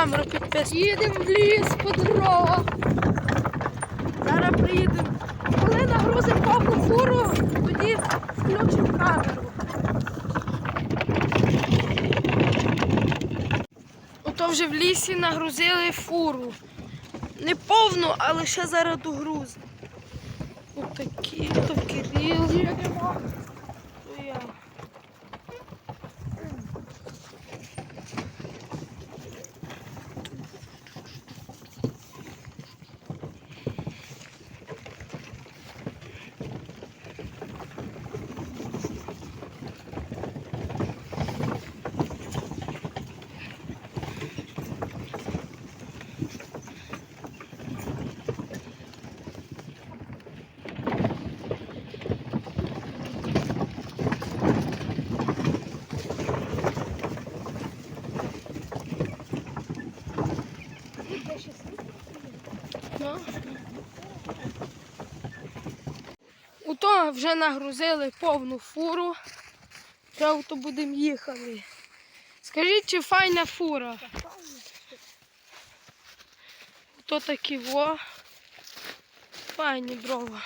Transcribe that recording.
камеру підписуйтесь. Їдемо в ліс по дрова. Зараз приїдемо. Коли нагрузимо повну фуру, тоді включимо камеру. Ото вже в лісі нагрузили фуру. Не повну, але ще зараз догрузимо. Отакі, то Кирил. Їдемо. то я. Ну. то вже нагрузили повну фуру. Вже то будемо їхати. Скажіть, чи файна фура? Ото такі во. Файні дрова.